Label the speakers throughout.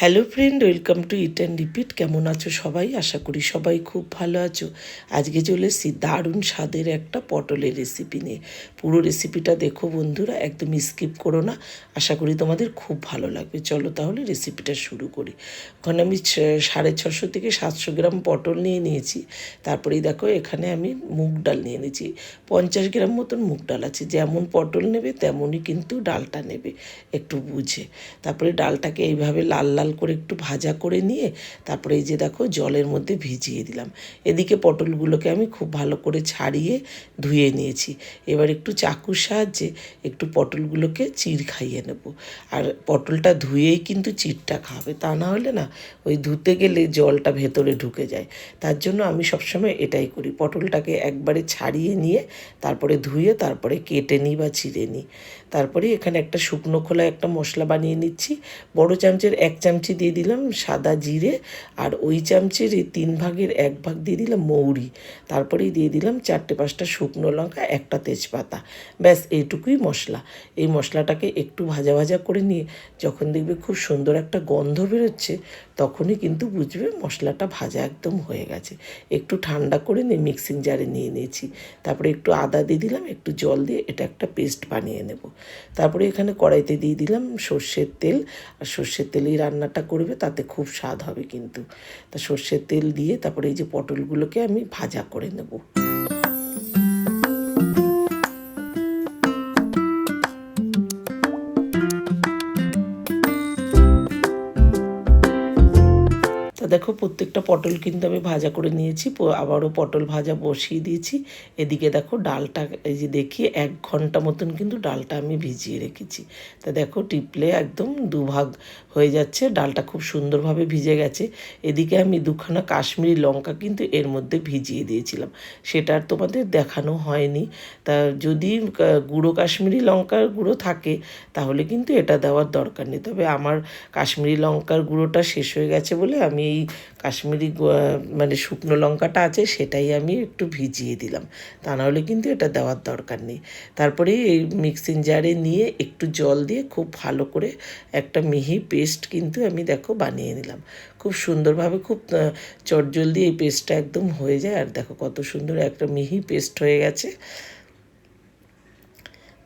Speaker 1: Hello friend welcome to eat and repeat কেমন আছো সবাই? আশা করি সবাই খুব ভালো আছো। আজকে চলে এসেছি দারুণ স্বাদের একটা পটলের রেসিপি নিয়ে। পুরো রেসিপিটা দেখো বন্ধুরা, একদম স্কিপ করো না। আশা করি তোমাদের খুব ভালো লাগবে। চলো তাহলে রেসিপিটা শুরু করি। ওখানে আমি সাড়ে ছশো থেকে সাতশো গ্রাম পটল নিয়ে নিয়েছি। তারপরেই দেখো, এখানে আমি মুগ ডাল নিয়ে নিয়েছি। পঞ্চাশ গ্রাম মতন মুগ ডাল আছে। যেমন পটল নেবে, তেমনই কিন্তু ডালটা নেবে। একটু বুঝে। তারপরে ডালটাকে এইভাবে লাল লাল করে একটু ভাজা করে নিয়ে তারপরে এই যে দেখো জলের মধ্যে ভিজিয়ে দিলাম। এদিকে পটলগুলোকে আমি খুব ভালো করে ছাড়িয়ে ধুয়ে নিয়েছি। এবার একটু চাকুর সাহায্যে একটু পটলগুলোকে চির খাইয়ে নেব। আর পটলটা ধুয়েই কিন্তু চিরটা খাবে, তা না হলে না ওই ধুতে গেলে জলটা ভেতরে ঢুকে যায়। তার জন্য আমি সবসময় এটাই করি, পটলটাকে একবারে ছাড়িয়ে নিয়ে তারপরে ধুয়ে তারপরে কেটে নিই বা ছিঁড়ে নিই। তারপরে এখানে একটা শুকনো খোলা একটা মশলা বানিয়ে নিচ্ছি। বড় চামচের এক চামচি দিয়ে দিলাম সাদা জিরে আর ওই চামচের তিন ভাগের এক ভাগ দিয়ে দিলাম মৌরি। তারপরেই দিয়ে দিলাম চারটে পাঁচটা শুকনো লঙ্কা, একটা তেজপাতা। ব্যাস, এইটুকুই মশলা। এই মশলাটাকে একটু ভাজা ভাজা করে নিয়ে যখন দেখবে খুব সুন্দর একটা গন্ধ বেরোচ্ছে, তখনই কিন্তু বুঝবে মশলাটা ভাজা একদম হয়ে গেছে। একটু ঠান্ডা করে নিয়ে মিক্সিং জারে নিয়ে নিয়েছি। তারপরে একটু আদা দিয়ে দিলাম, একটু জল দিয়ে এটা একটা পেস্ট বানিয়ে নেব। তারপরে এখানে কড়াইতে দিয়ে দিলাম সর্ষের তেল। আর সর্ষের তেলেই রান্নাটা করবে, তাতে খুব স্বাদ হবে কিন্তু। তা সর্ষের তেল দিয়ে তারপরে এই যে পটলগুলোকে আমি ভাজা করে নেব। দেখো প্রত্যেকটা পটল কিন্তু আমি ভাজা করে নিয়েছি আবারও পটল ভাজা বসিয়ে দিয়েছি। এদিকে দেখো ডালটা, এই যে দেখি এক ঘণ্টা মতন কিন্তু ডালটা আমি ভিজিয়ে রেখেছি। তা দেখো টিপলে একদম দুভাগ হয়ে যাচ্ছে, ডালটা খুব সুন্দরভাবে ভিজে গেছে। এদিকে আমি দুখানা কাশ্মীরি লঙ্কা কিন্তু এর মধ্যে ভিজিয়ে দিয়েছিলাম। সেটা আর তোমাদের দেখানো হয়নি। তা যদি গুঁড়ো কাশ্মীরি লঙ্কার গুঁড়ো থাকে, তাহলে কিন্তু এটা দেওয়ার দরকার নেই। তবে আমার কাশ্মীরি লঙ্কার গুঁড়োটা শেষ হয়ে গেছে বলে আমি এই কাশ্মীরি মানে শুকনো লঙ্কাটা আছে, সেটাই আমি একটু ভিজিয়ে দিলাম। তা নাহলে কিন্তু এটা দেওয়ার দরকার নেই। তারপরে এই মিক্সিং জারে নিয়ে একটু জল দিয়ে খুব ভালো করে একটা মিহি পেস্ট কিন্তু আমি দেখো বানিয়ে নিলাম। খুব সুন্দরভাবে খুব চটজলদি এই পেস্টটা একদম হয়ে যায়। আর দেখো কত সুন্দর একটা মিহি পেস্ট হয়ে গেছে।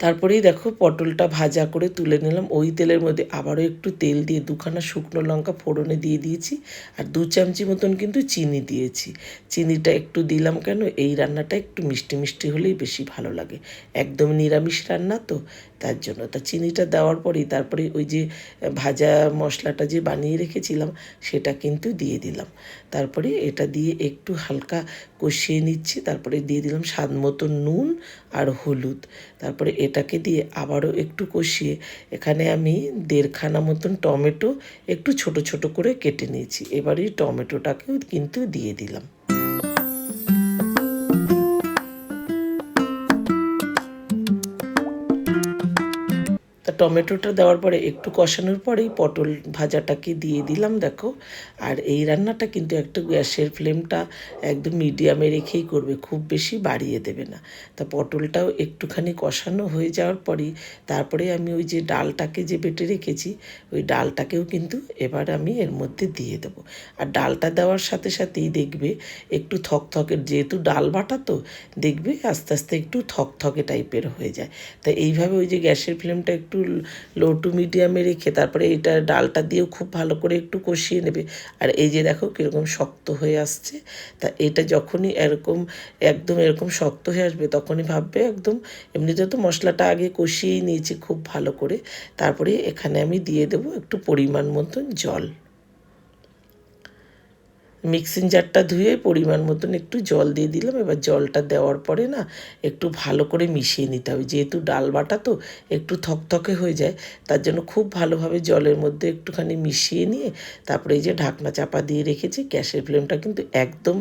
Speaker 1: তারপরেই দেখো পটলটা ভাজা করে তুলে নিলাম। ওই তেলের মধ্যে আবারও একটু তেল দিয়ে দুখানা শুকনো লঙ্কা ফোড়নে দিয়ে দিয়েছি আর দু চামচি মতন কিন্তু চিনি দিয়েছি। চিনিটা একটু দিলাম কেন? এই রান্নাটা একটু মিষ্টি মিষ্টি হলেই বেশি ভালো লাগে। একদম নিরামিষ রান্না তো, তার জন্য। তা চিনিটা দেওয়ার পরেই তারপরে ওই যে ভাজা মশলাটা যে বানিয়ে রেখেছিলাম, সেটা কিন্তু দিয়ে দিলাম। তারপরে এটা দিয়ে একটু হালকা কষিয়ে নিচ্ছি। তারপরে দিয়ে দিলাম স্বাদ মতো নুন আর হলুদ। তারপরে এটাকে দিয়ে আবারও একটু কষিয়ে এখানে আমি দেড়খানা মতন টমেটো একটু ছোট ছোট করে কেটে নিয়েছি। এবার টমেটোটাকেও কিন্তু দিয়ে দিলাম। টমেটোটা দেওয়ার পরে একটু কষানোর পরেই পটল ভাজাটাকে দিয়ে দিলাম, দেখো। আর এই রান্নাটা কিন্তু একটু গ্যাসের ফ্লেমটা একদম মিডিয়ামে রেখেই করবে, খুব বেশি বাড়িয়ে দেবে না। তা পটলটাও একটুখানি কষানো হয়ে যাওয়ার পরেই তারপরে আমি ওই যে ডালটাকে যে বেটে রেখেছি, ওই ডালটাকেও কিন্তু এবার আমি এর মধ্যে দিয়ে দেবো। আর ডালটা দেওয়ার সাথে সাথেই দেখবে একটু থকথকে, যেহেতু ডাল বাটা তো, দেখবে আস্তে আস্তে একটু থকথকে টাইপের হয়ে যায়। তা এইভাবে ওই যে গ্যাসের ফ্লেমটা একটু লো টু মিডিয়ামে রেখে তারপরে এটা ডালটা দিয়েও খুব ভালো করে একটু কষিয়ে নেবে। আর এই যে দেখো কীরকম শক্ত হয়ে আসছে, তা এটা যখনই এরকম, একদম এরকম শক্ত হয়ে আসবে তখনই ভাববে একদম এমনিতে তো মশলাটা আগে কষিয়েই নিয়েছি খুব ভালো করে। তারপরে এখানে আমি দিয়ে দেবো একটু পরিমাণ মতন জল। মিক্সিং জারটা ধুয়ে পরিমাণ মতন একটু জল দিয়ে দিলাম। এবার জলটা দেওয়ার পরে না, একটু ভালো করে মিশিয়ে নিতে হবে। যেহেতু ডাল বাটা তো একটু থকথকে হয়ে যায়, তার জন্য খুব ভালোভাবে জলের মধ্যে একটুখানি মিশিয়ে নিয়ে তারপরে এই যে ঢাকনা চাপা দিয়ে রেখেছি, গ্যাসের ফ্লেমটা কিন্তু একদম,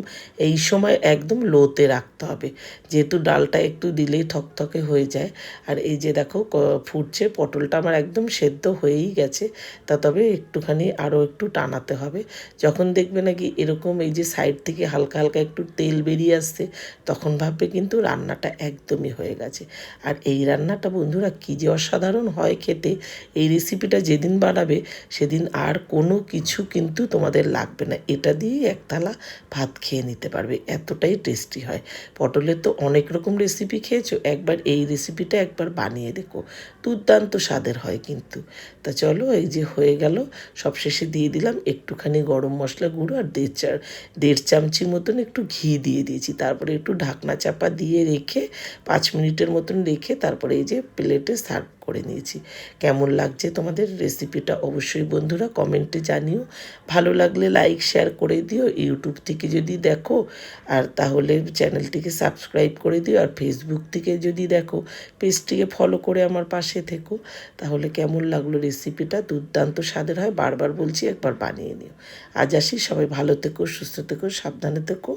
Speaker 1: এই সময় একদম লোতে রাখতে হবে। যেহেতু ডালটা একটু দিলেই থকথকে হয়ে যায়। আর এই যে দেখো ফুটছে, পটলটা আমার একদম সেদ্ধ হয়েই গেছে। তা তবে একটুখানি আরও একটু টানাতে হবে। যখন দেখবে নাকি এরকম এরকম এই যে সাইড থেকে হালকা হালকা একটু তেল বেরিয়ে আসছে, তখন ভাববে কিন্তু রান্নাটা একদমই হয়ে গেছে। আর এই রান্নাটা বন্ধুরা কী যে অসাধারণ হয় খেতে, এই রেসিপিটা যেদিন বানাবে সেদিন আর কোনো কিছু কিন্তু তোমাদের লাগবে না। এটা দিয়েই এক থালা ভাত খেয়ে নিতে পারবে, এতটাই টেস্টি হয়। পটলের তো অনেক রকম রেসিপি খেয়েছো, একবার এই রেসিপিটা একবার বানিয়ে দেখো, দুর্দান্ত স্বাদের হয় কিন্তু। তা চলো এই যে হয়ে গেল, সবশেষে দিয়ে দিলাম একটুখানি গরম মশলা গুঁড়ো আর দেড় চা দেড় চামচি মতন একটু ঘি দিয়ে দিয়েছি। তারপরে একটু ঢাকনা চাপা দিয়ে রেখে পাঁচ মিনিটের মতন রেখে তারপরে এই যে প্লেটে সার্ভ করে নিয়েছি। কেমন লাগছে তোমাদের রেসিপিটা অবশ্যই বন্ধুরা কমেন্টে জানিও। ভালো লাগলে লাইক শেয়ার করে দিও। ইউটিউব থেকে যদি দেখো, আর তাহলে চ্যানেলটিকে সাবস্ক্রাইব করে দিও। আর ফেসবুক থেকে যদি দেখো পেজটিকে ফলো করে আমার পাশে থেকো। তাহলে কেমন লাগল রেসিপিটা দুর্দান্ত স্বাদের হয়। বারবার বলছি, একবার বানিয়ে নিও। আজ আসি। সবাই ভালো থেকো, সুস্থ থেকো, সাবধানে থেকো।